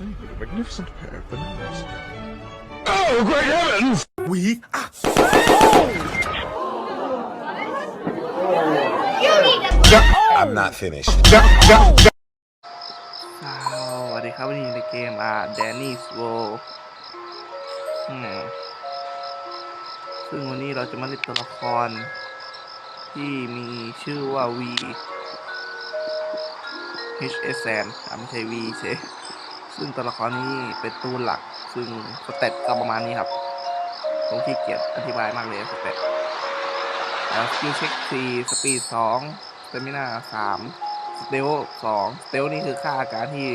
saving a magnificent pair of bananas. Oh, great heavens! We are You need to I'm not finished. สวัสดีครับวันนี้อยู่ในเกมอ่า Danny's World อืมซึ่งวันนี้เราจะมาเล่นตัวละคร ที่มีชื่อว่า V HSN อ่าไม่ใช่ V เฉย ซึ่งตัวละครนี้เป็นตัวหลัก ซึ่งสเตตก็ประมาณนี้ครับผมขี้เกียจอธิบายมากเลยสเตตแล้วสกิลเช็ค4สปีด2สเตมินา3สเตล2สเตลนี่คือค่าอาการที่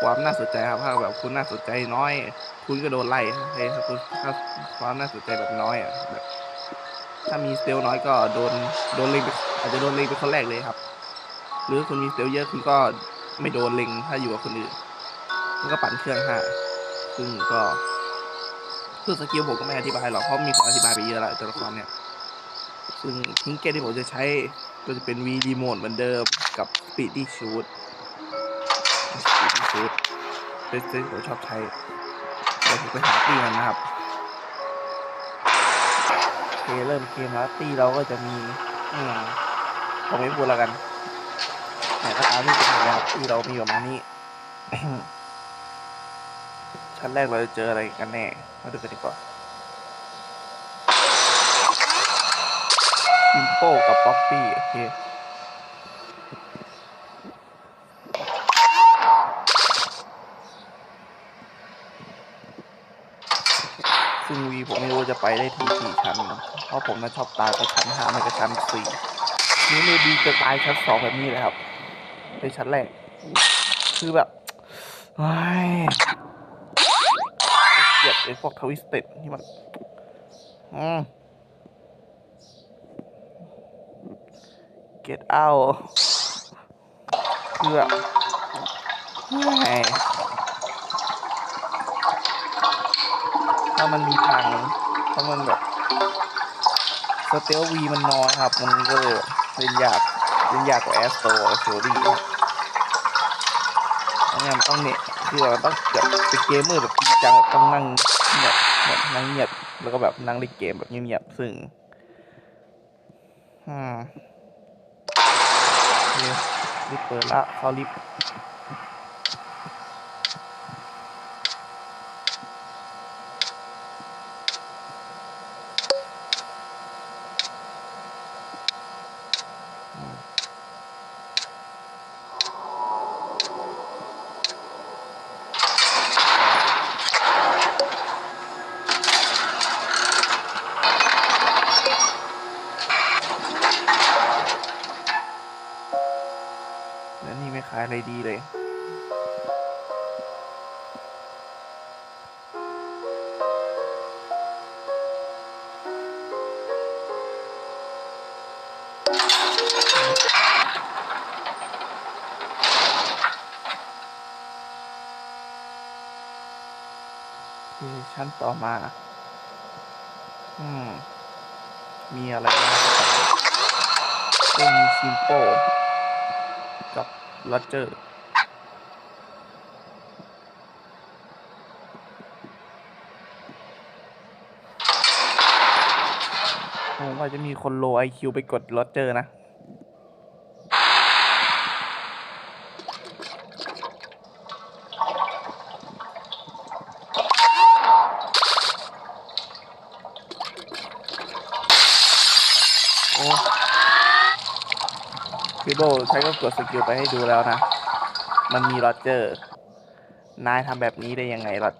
ความน่าสนใจครับถ้าแบบคุณน่าสนใจน้อย คุณก็โดนไล่ให้ถ้าคุณถ้าความน่าสนใจแบบน้อยอะแบบถ้ามีสเตลน้อยก็โดนโดนเล็งอาจจะโดนเล็งเป็นคนแรกเลยครับ หรือคุณมีสเตลเยอะคุณก็ ไม่โดนเล็งถ้าอยู่กับคนอื่นคุณก็ปั่นเครื่องห้าซึ่งก็คือสกิลผมก็ไม่อธิบายหรอกเพราะมีคนอธิบายไปเยอะแล้วตัวละครเนี่ยซึ่งทิ้งเกตที่ผมจะใช้ก็จะเป็น V ดีโมดเหมือนเดิมกับ Speedy Shoot ชุดเป็นซึ่งผมชอบใช้เดี๋ยวผมไปหาตีมันนะครับโอเคเริ่มเกมแล้วตีเราก็จะมีอืมผมไม่พูดแล้วกัน แต่ก็ตามที่เป็นแล้วตีเรามีประมานี้ชั้นแรกเราจะเจออะไรกันแน่ มาดูกันดีกว่าซิมโปกับป๊อปปี้โอเคซึ่งวีผมไม่รู้จะไปได้ที่กี่ชั้นเพราะผมน่ะชอบตายไปชั้นห้าไม่ก็ชั้นสี่นี่เลยดีจะตายชั้นสองแบบนี้เลยครับ ในชั้นแรก คือแบบเฮ้เกลียดไอ้พวกทวิสเต็ดที่มันอืม get out คือแบบเฮ้ยถ้ามันมีทางถ้ามันแบบสเตลวีมันน้อยครับ มันก็เลยเล่นยาก ยิ่งยากกว่าแอสโตโซดี้ครับเพราะงั้นต้องเนี่ยคือเราต้องแบบเป็นเกมเมอร์แบบจริงจังแบบต้องนั่งเงียบแบบนั่งเงียบแล้วก็แบบนั่งเล่นเกมแบบเงียบๆซึ่งอืมรีบเปิดละเขารีบ โอชั้นต่อมา อืม มีอะไรบ้างก็มีซิมโปกับโรเจอร์ ผมว่าจะมีคนโลไอคิวไปกดโรเจอร์นะ ใช้ก็กดสกิลไปให้ดูแล้วนะ มันมีโรเจอร์ นายทำแบบนี้ได้ยังไงล่ะ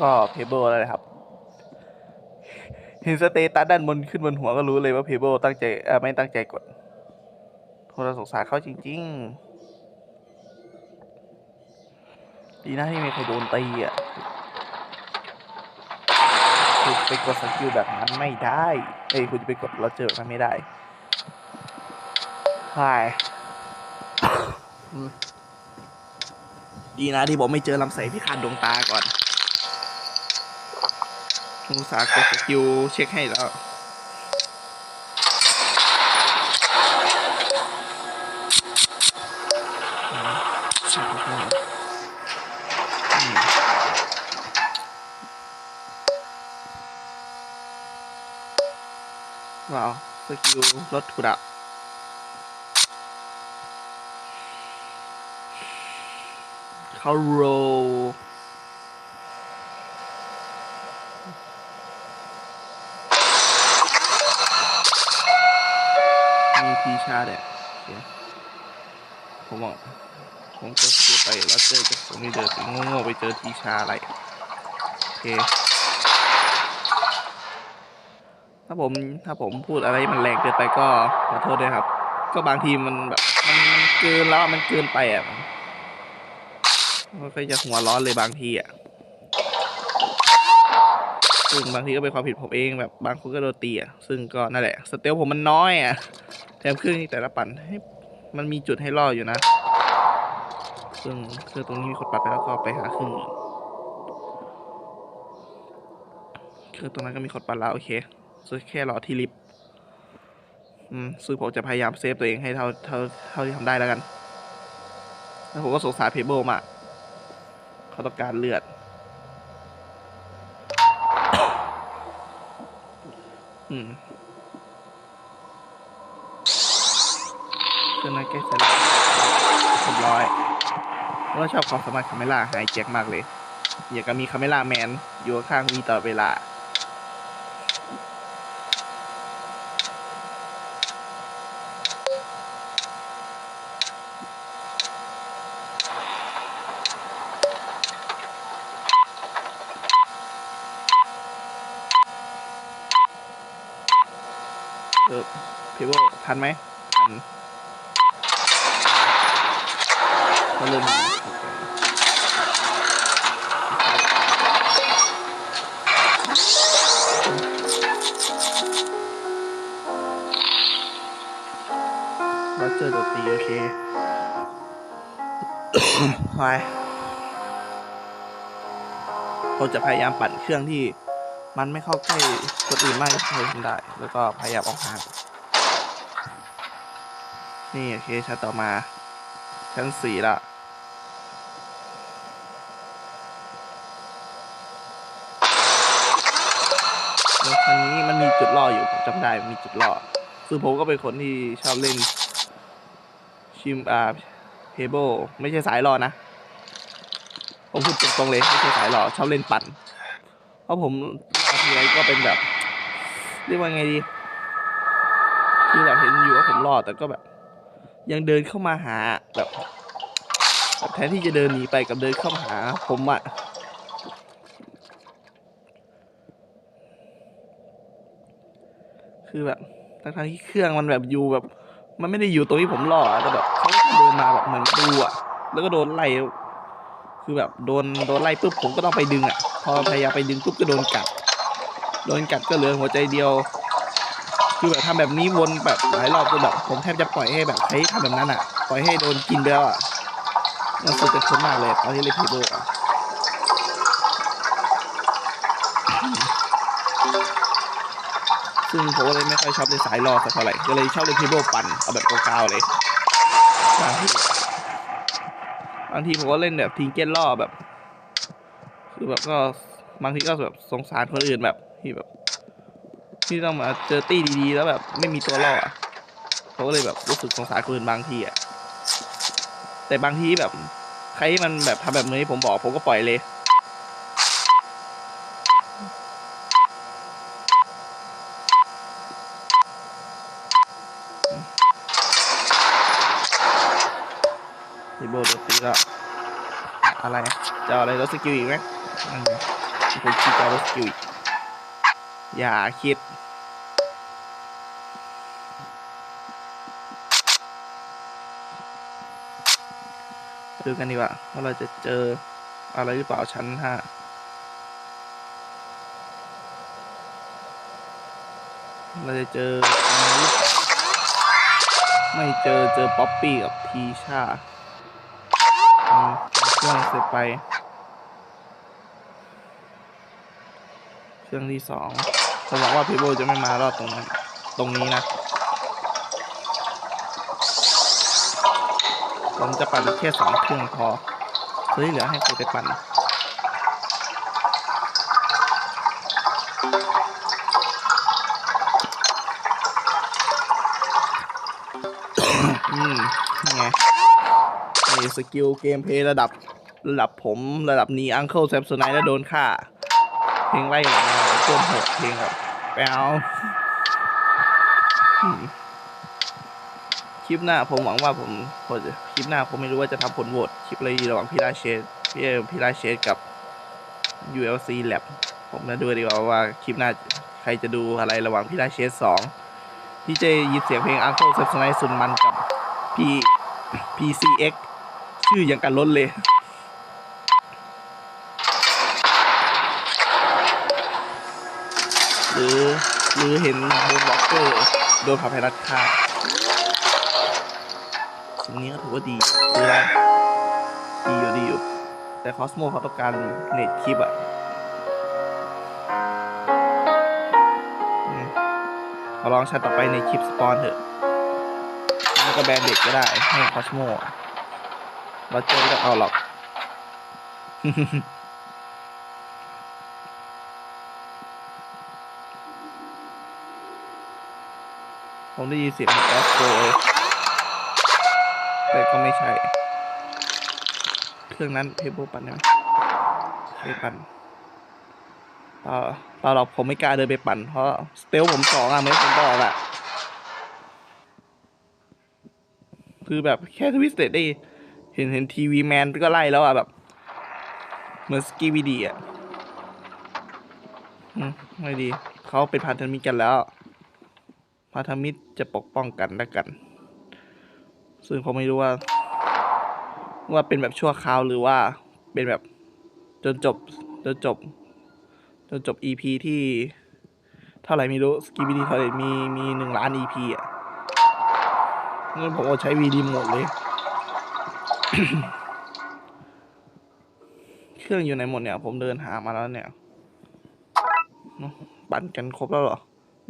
ก็เพเบิลอะไรครับ เห็นสเตตัสด้านบนขึ้นบนหัวก็รู้เลยว่าเพเบิลตั้งใจไม่ตั้งใจกดโทรสงสารเขาจริง ๆ ดีนะที่ไม่เคยโดนตีอะคุณไปกดสกิลแบบนั้นไม่ได้ เอ้ยคุณจะไปกดเราเจอแบบนั้นไม่ได้ใช่ดีนะที่ผมไม่เจอลำไส้พิฆาตดวงตาก่อนอุตสาห์กดสกิลเช็คให้แล้ว กิลลดทุนอะเขาโรมีพีชาร์ดอะโอเคผมบอกผมก็สกิลไปแล้วเจอกับผมนี่เดินไปโง่ๆไปเจอทีชาอะไร โอเค ถ้าผมถ้าผมพูดอะไรมันแรงเกินไปก็ขอโทษด้วยครับ ก็บางทีมันแบบมันเกินแล้วมันเกินไปอะมันก็จะหัวร้อนเลยบางทีอะซึ่งบางทีก็เป็นความผิดผมเองแบบบางคนก็โดนตีอะซึ่งก็นั่นแหละ สเตลผมมันน้อยอะแถมเครื่องแต่ละปั่นให้มันมีจุดให้ล่ออยู่นะ ซึ่งเครื่องตรงนี้มีคนปัดไปแล้วก็ไปหาเครื่องอื่นเครื่องตรงนั้นก็มีคนปัดแล้วโอเค ซึ่งแค่รอที่ลิฟต์อืมซึ่งผมจะพยายามเซฟตัวเองให้เท่าเท่าเท่าที่ทำได้แล้วกัน แล้วผมก็สงสารเพเบิลมาเขาต้องการเลือด อืมเครื่องนั้นแก้เสร็จแล้วเรียบร้อยเพราะชอบความสามารถคาเมล่าไฮแจ็คมากเลย อยากจะมีคาเมล่าแมนอยู่ข้างๆวีตลอดเวลา เออพี่โบ ทันไหมทันก็เริ่มมีโอเราเจอโดดตีโอเคไปเราจะพยายามปั่นเครื่องที่มันไม่เข้าใกล้คนอื่นมากที่สุดทำได้ แล้วก็พยายามออกห่าง นี่โอเคชั้นต่อมา ชั้นสี่ละแล้วคันนี้มันมีจุดล่ออยู่ผมจำได้มีจุดล่อซึ่งผมก็เป็นคนที่ชอบเล่น ชิมอ่าเฮเบิลไม่ใช่สายล่อนะผมพูดตรงๆเลยไม่ใช่สายล่อชอบเล่นปั่น เพราะผมล่อทีไรก็เป็นแบบ เรียกว่าไงดี คือแบบเห็นอยู่ว่าผมรอแต่ก็แบบ ยังเดินเข้ามาหาแบบแทนที่จะเดินหนีไปกับเดินเข้ามาหา ผมอะคือแบบทั้งๆที่เครื่องมันแบบอยู่แบบ มันไม่ได้อยู่ตรงที่ผมรออะแต่แบบเขาเดินมาแบบเหมือนดูอะแล้วก็โดนไล่คือแบบโดนโดนไล่ปุ๊บผมก็ต้องไปดึงอะพอพยายามไปดึงปุ๊บก็โดนกัดโดนกัดก็เหลือหัวใจเดียว คือแบบทำแบบนี้วนแบบหลายรอบจนแบบผมแทบจะปล่อยให้แบบใช้ทำแบบนั้นอะ ปล่อยให้โดนกินไปแล้วอะมันสุดจะทนมากเลยตอนที่เล่นพีโบอะซึ่งผมก็เลยไม่ค่อยชอบเล่นสายรอสักเท่าไหร่ก็เลยชอบเล่นพีโบปั่นเอาแบบกาวๆเลยบางทีบางทีผมก็เล่นแบบทิ้งเก้นล่อแบบ คือแบบก็บางทีก็แบบสงสารคนอื่นแบบที่แบบ ที่ต้องมาเจอตี้ดีๆ แล้วแบบไม่มีตัวล่อเขาก็เลยแบบรู้สึกสงสารคนอื่นบางทีอะแต่บางทีแบบใครที่มันแบบทำแบบนี้ผมบอกผมก็ปล่อยเลยพี่โบโดนตีแล้วอะไรอะจะออะไรรถสกิลอีกไหมนั่นไงผมคิดจะเอรถสกิลอีก อย่าคิด ดูกันดีกว่าว่าเราจะเจออะไรหรือเปล่าชั้นห้าเราจะเจออะไรไม่เจอเจอป๊อปปี้กับทีชาเครื่องเสร็จไป เครื่องที่สอง ผมหวังว่าพีโบจะไม่มารอดตรงนั้นตรงนี้นะ ผมจะปั่นแค่สองเครื่องพอเฮ้ยเหลือให้ใครไปปั่นอืมนี่ไงนี่สกิลเกมเพย์ระดับ ระดับผมระดับนี้อังเคิลแซมโซไนแล้วโดนฆ่า เพลงไล่หลังเราโคตรโหดเพลงแบบ แปลคลิปหน้าผมหวังว่าผมคลิปหน้าผมไม่รู้ว่าจะทำผลโหวตคลิปอะไรระหว่างพี่ราเชสพี่พี่ราเชสกับ ULC Lab ผมนะดูดีกว่าว่าคลิปหน้าใครจะดูอะไรระหว่างพี่ราเชสสองพี่เจยินเสียงเพลง Uncle s a m s o n i สุนมันกับพี่ PCX ชื่ออย่างกันล้นเลย หรือเห็นโดนบล็อกเกอร์โดนพาไพรัตฆ่าสิ่งนี้ก็ถือว่าดีคือได้ดีอยู่ดีอยู่ แต่คอสโมเขาต้องการเน็ตคลิปอะอืมขอลองชัดต่อไปในคลิปสปอนเถอะแล้วก็แบนเด็กก็ได้ให้คอสโมเราเจอก็เอาหรอก ผมได้ยินเสียงแอสโกแต่ก็ไม่ใช่ เครื่องนั้นเพเบิลปั่นได้ไหมไปปั่นเปล่าเปล่าหรอกผมไม่กล้าเดินไปปั่น เพราะสเตลผมสองอะเหมือนผมบอกอะคือแบบแค่ทวิสเตดได้ เห็นเห็นทีวีแมนก็ไล่แล้วอะแบบ เหมือนสกีวีดีอะอืมไม่ดี เขาเป็นพันธมิตรกันแล้ว พันธมิตรจะปกป้องกันและกัน ซึ่งผมไม่รู้ว่า ว่าเป็นแบบชั่วคราวหรือว่าเป็นแบบจนจบจนจบจนจบ EP ที่เท่าไหร่ไม่รู้สกีบีดีเท่าไหร่มีมีหนึ่งล้าน EP อะงั้นผมก็ใช้วีดีหมดเลย เครื่องอยู่ไหนหมดเนี่ย ผมเดินหามาแล้วเนี่ย ปั่นกันครบแล้วเหรอ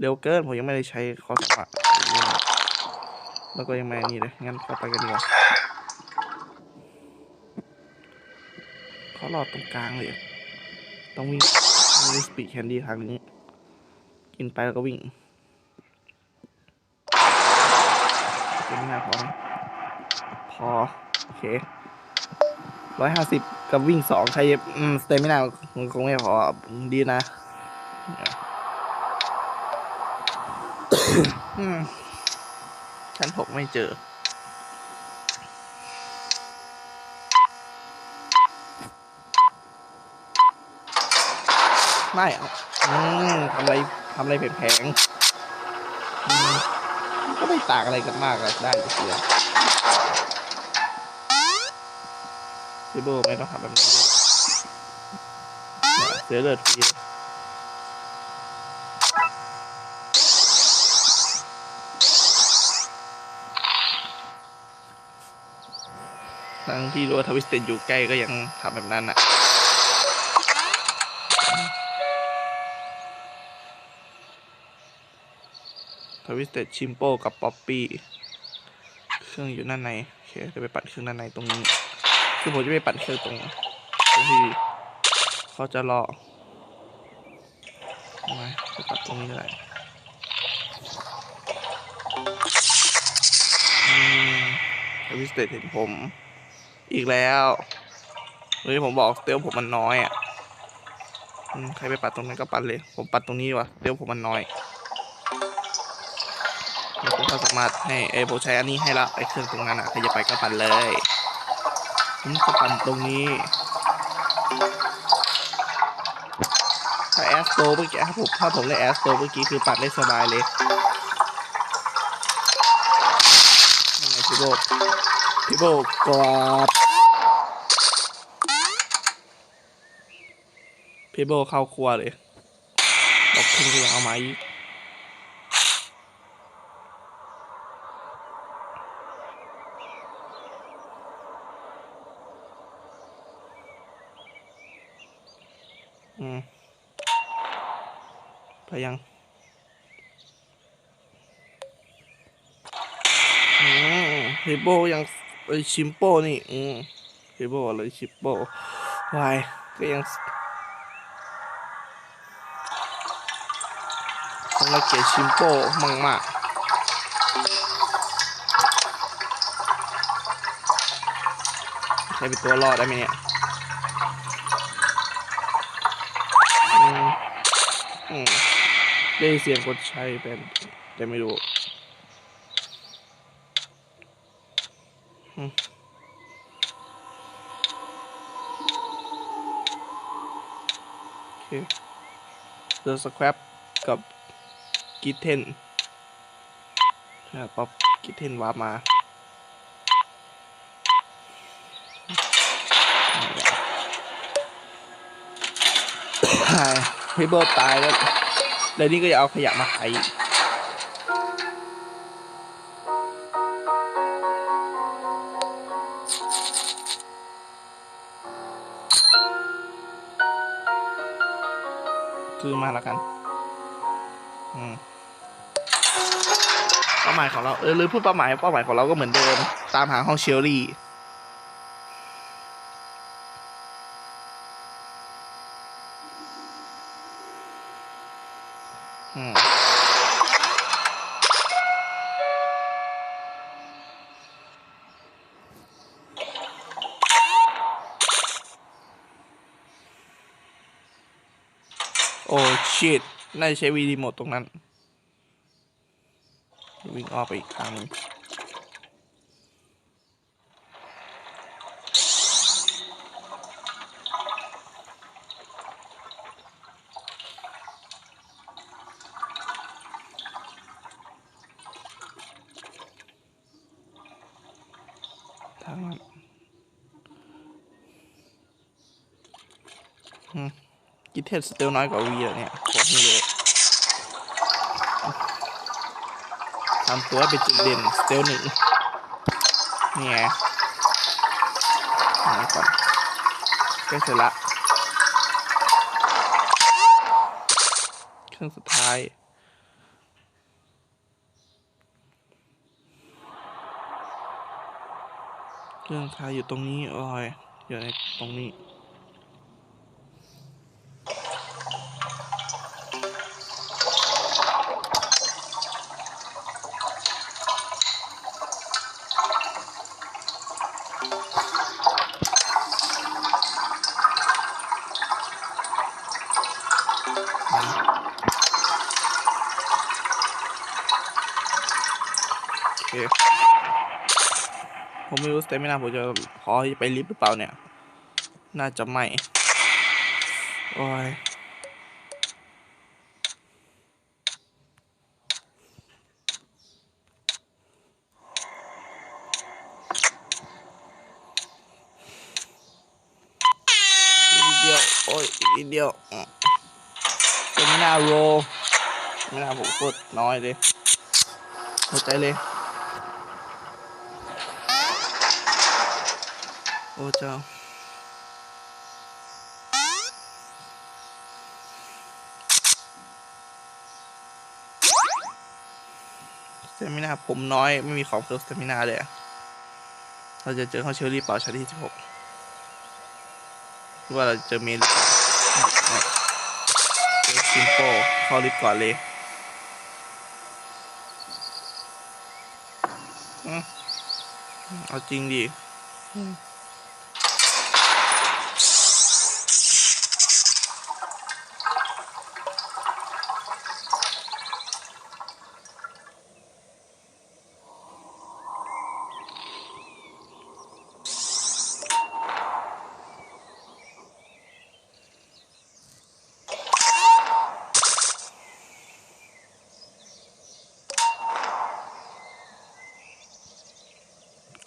เร็วเกินผมยังไม่ได้ใช้คอสมัครแล้วก็ยังไม่นี่เลยงั้นเข้าไปกันดีกว่าเขาหลอดตรงกลางเลยต้องวิ่งวิ่งสปีดแคนดี้ทางนี้ กินไปแล้วก็วิ่งจะไม่น่าพอไหมพอ โอเคร้อยห้าสิบกับวิ่งสองใช้อืมสเตมินาคงไม่พอดีนะ อืม ชั้นหกไม่เจอ ไม่เอาอืมทำอะไรทำอะไรแผงๆอืมก็ไม่ต่างอะไรกันมากอะได้เสียพี่โบไม่ต้องทำแบบนี้ด้วยเนี่ยเสียเลือดฟรี ทั้งที่รู้ว่าทวิสเตนอยู่ใกล้ก็ยังทำแบบนั้นอะทวิสเต็ดชิมโปกับป๊อปปี้เครื่องอยู่ด้านในโอเคจะไปปั่นเครื่องด้านในตรงนี้คือผมจะไปปั่นเครื่องตรงตรงที่เขาจะรอมาไปปั่นตรงนี้เลยทวิสเตดเห็นผม อีกแล้วเฮ้ยผมบอกเตลผมมันน้อยอะใครไปปัดตรงนั้นก็ปัดเลย ผมปัดตรงนี้วะเตลผมมันน้อยผมก็สามารถให้ไอ้ผมใช้อันนี้ให้ละไอ้เครื่องตรงนั้นอะใครจะไปก็ปั่นเลยผมจะปั่นตรงนี้ถ้าแอสโตเมื่อกี้ถ้าผมถ้าผมเล่นแอสโตเมื่อกี้คือปั่นได้สบายเลยยังไงพี่โบ โบกอดพี่โบเข้าครัวเลยบอกคุณก็ยังเอามาอีกอืมไปยังอืมเฮโบยัง ไอชิมโป้นี่ อืมเฮโบเลยชิปโป้วายก็ยังต้องเราเกียชิมโป้มากมากๆใช้เป็นตัวรอดได้ไหมเนี่ยอืมอืมได้เสียงคนใช้เป็นแต่ไม่รู้ โอเค เดอะสครับกับกิทเทนนะป๊อปกิทเทนวาร์ปมาพี่เบิร์ตายแล้ว แล้วนี่ก็จะเอาขยะมาขายอีก คือมาแล้วกัน อืมเป้าหมายของเราเออหรือพูดเป้าหมายเป้าหมายของเราก็เหมือนเดิม ตามหาห้องเชอรี่ อืม โอ้ชิตน่าจะ ใช้วีดีโมดตรงนั้น วิ่งออกไปอีกทางนึงทางนั้นกิเทสสเตลน้อยกว่าวีแล้วเนี่ยบอกไม่รู้ ทำตัวเป็นจุดเด่นสเตลหนึ่งนี่ไงนี่ก่อนใกล้เสร็จละเครื่องสุดท้ายเครื่องท้ายอยู่ตรงนี้โอ้ยอยู่ในตรงนี้ ไม่รู้สเตมินาผมจะพอไปลิฟต์หรือเปล่าเนี่ย น่าจะไม่ โอ้ยวิดเดียว โอ้ยอีกนิดเดียวสเตมินาโรสเตมินาผมโคตรน้อยเลยหัวใจเลย อ้เจ้า สเตมินาผมน้อย ไม่มีของเพิ่มสเตมินาเลย เราจะเจอเขาเชอรี่เปล่าชั้นที่สิบหกว่าเราจะเจอเมนหรือเปล่าไม่เจอซิมโปเข้าลิฟก่อนเลยเอาจริงดิ อืม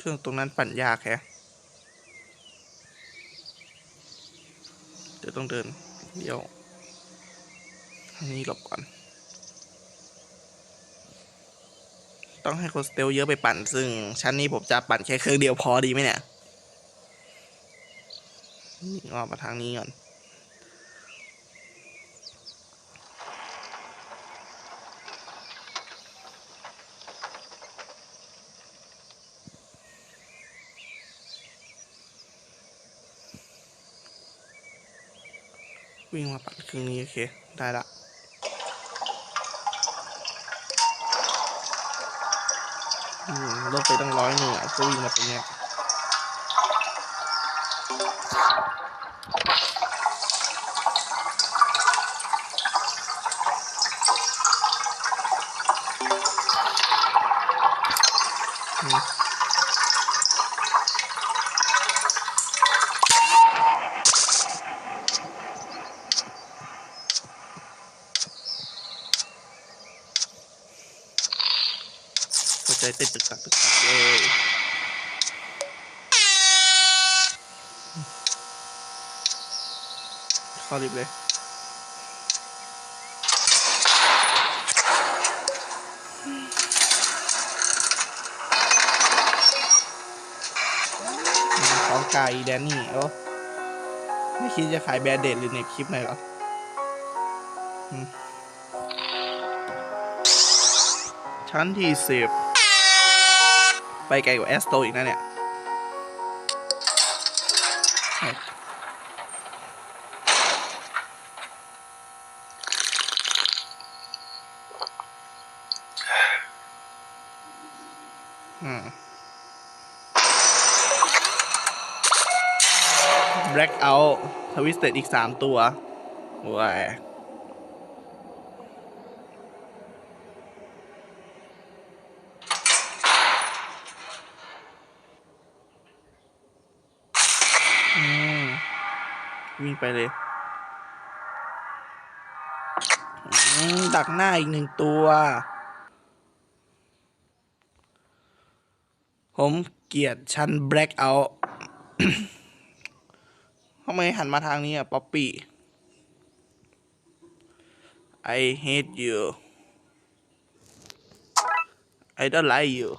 เครื่องตรงนั้นปั่นยากแฮะเดี๋ยวต้องเดินเดี๋ยวอันนี้หลบก่อน ต้องให้คนสเตลเยอะไปปั่น ซึ่ง ชั้นนี้ผมจะปั่นแค่เครื่องเดียวพอดีไหมเนี่ยออกมาทางนี้ก่อน วิ่งมาปัดครึ่งนี้โอ เค ได้ละอืมลดไปตั้งร้อยหนึ่งอะก็วิ่งมาตรงเนี้ยอืมหัวใจเต้นตึกตักตึกตักเลย เข้าลิฟต์เลยของกายแดนนี่โอ้ไม่คิดจะขายแบรนด์เดดหรือในคลิปไหนหรอชั้นที่สิบไปไกลกว่าแอสโตอีกนะเนี่ยเฮ้ยอืม Blackout Twisted อีกสามตัวว้ายมวิ่งไปเลย ดักหน้าอีกหนึ่งตัว ผมเกลียดชั้น Blackout ทำไมหันมาทางนี้อะ ป๊อปปี้ I hate you I don't like you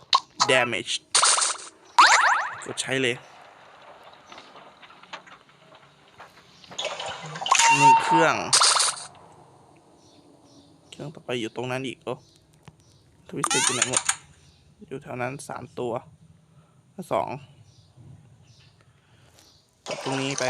damage กดใช้เลยหนึ่งเครื่อง เครื่องต่อไปอยู่ตรงนั้นอีกโอ้ทวิสเต็อยู่ไหนหมด อยู่แถวนั้นสามตัวสองกดตรงนี้ไป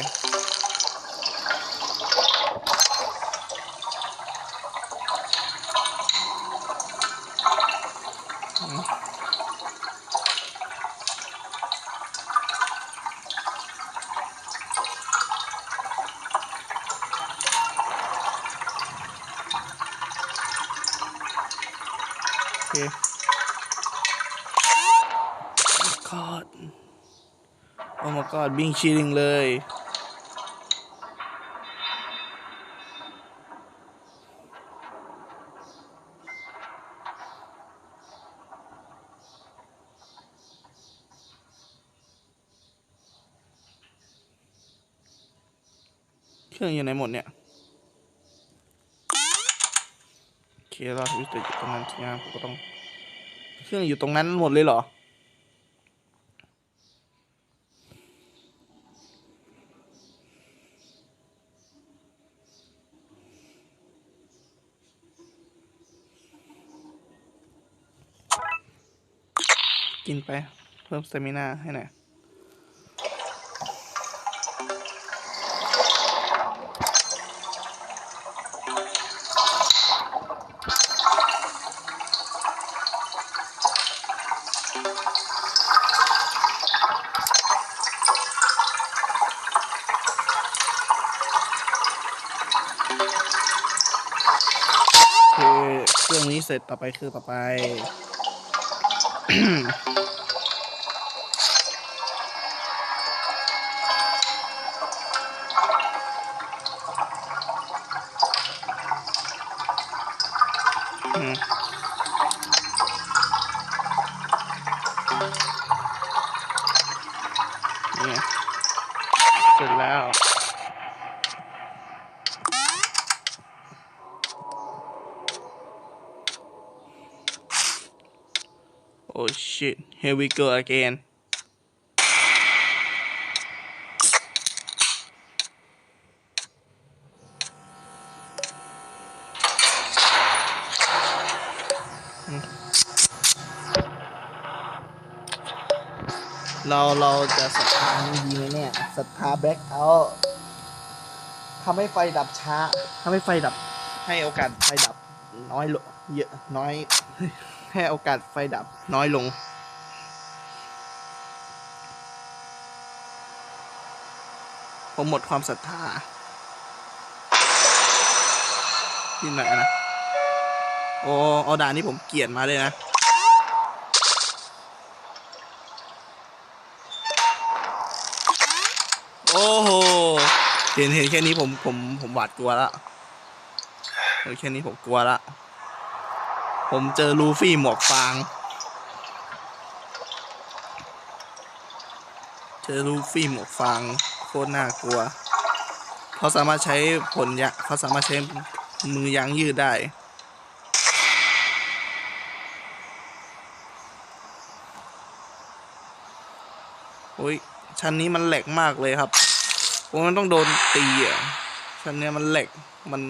God Oh my god บิงชีริงเลย เครื่องอยู่ไหนหมดเนี่ยโอเคเราทวิตเตอร์อยู่ตรงนั้นทีนี้ผมก็ต้อง เครื่องอยู่ตรงนั้นหมดเลยเหรอ ไป เพิ่มสเตมิน่าให้หน่อยคือเครื่องนี้เสร็จต่อไปคือต่อไป อืมเนี่ยเสร็จแล้ว Oh shit, here we go again. Hmm. เราเราจะศรัทธาไม่ดีไหมเนี่ยศรัทธาแบ็คเอาท์ทำให้ไฟดับช้าทำให้ไฟดับ ให้โอกาสไฟดับน้อยลงเยอะน้อย ให้โอกาสไฟดับน้อยลง ผมหมดความศรัทธาที่ไหนนะ โอ้เอาด่านนี้ผมเกลียดมาเลยนะ โอ้โห เห็นเห็นแค่นี้ผมผมผมหวาดกลัวละเห็นแค่นี้ผมกลัวละ ผมเจอลูฟี่หมวกฟาง เจอลูฟี่หมวกฟางโคตรน่ากลัว เขาสามารถใช้ผลยะเขาสามารถใช้มือยางยืดได้ โอ้ย ชั้นนี้มันแหลกมากเลยครับผมมันต้องโดนตีอะ ชั้นเนี้ยมันแหลก มัน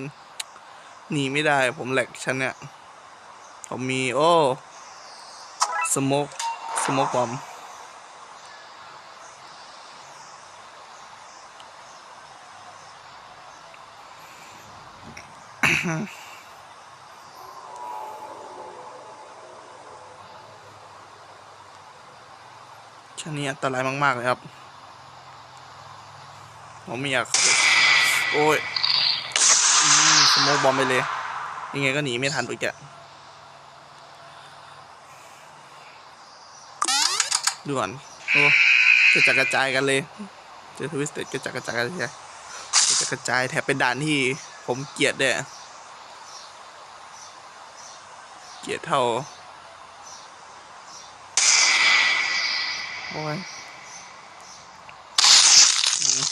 หนีไม่ได้ ผมแหลกชั้นเนี้ย ผมมีโอ้สโมกสโมกบอมชั้นนี้อันตรายมาก ๆ เลยครับ ผมไม่อยากเข้าไปโอ้ยอสโมกบอมไปเลย ยังไงก็หนีไม่ทันไปแก ด่วนโอ้กระจัดกระจายกันเลยเจอทวิสเต็ดกระจัดกระจายกันเลยกระจัดกระจายแถบเป็นด่านที่ผมเกลียดเด้วยเกลียดเท่าโอ้ยอืม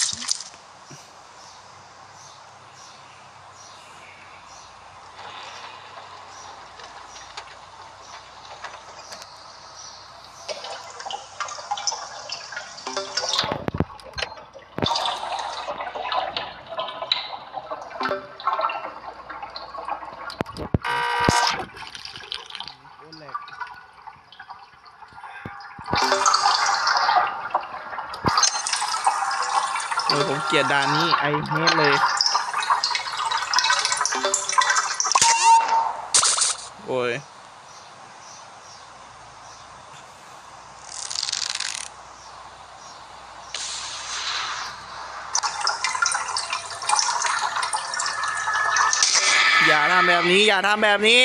โอ้แหลก โอ้ยผมเกียดด่านนี้ไอเฮดเลย โอ้ยอย่าทำแบบนี้ อย่าทำแบบนี้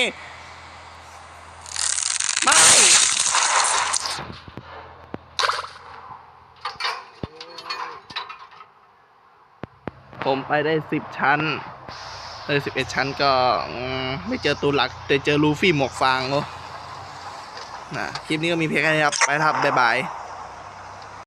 ผมไปได้สิบชั้นเลยสิบเอ็ดชั้นก็ไม่เจอตัวหลัก แต่เจอลูฟี่หมวกฟางโอ้นะคลิปนี้ก็มีเพียงแค่นี้ครับ ไปครับบ๊ายบาย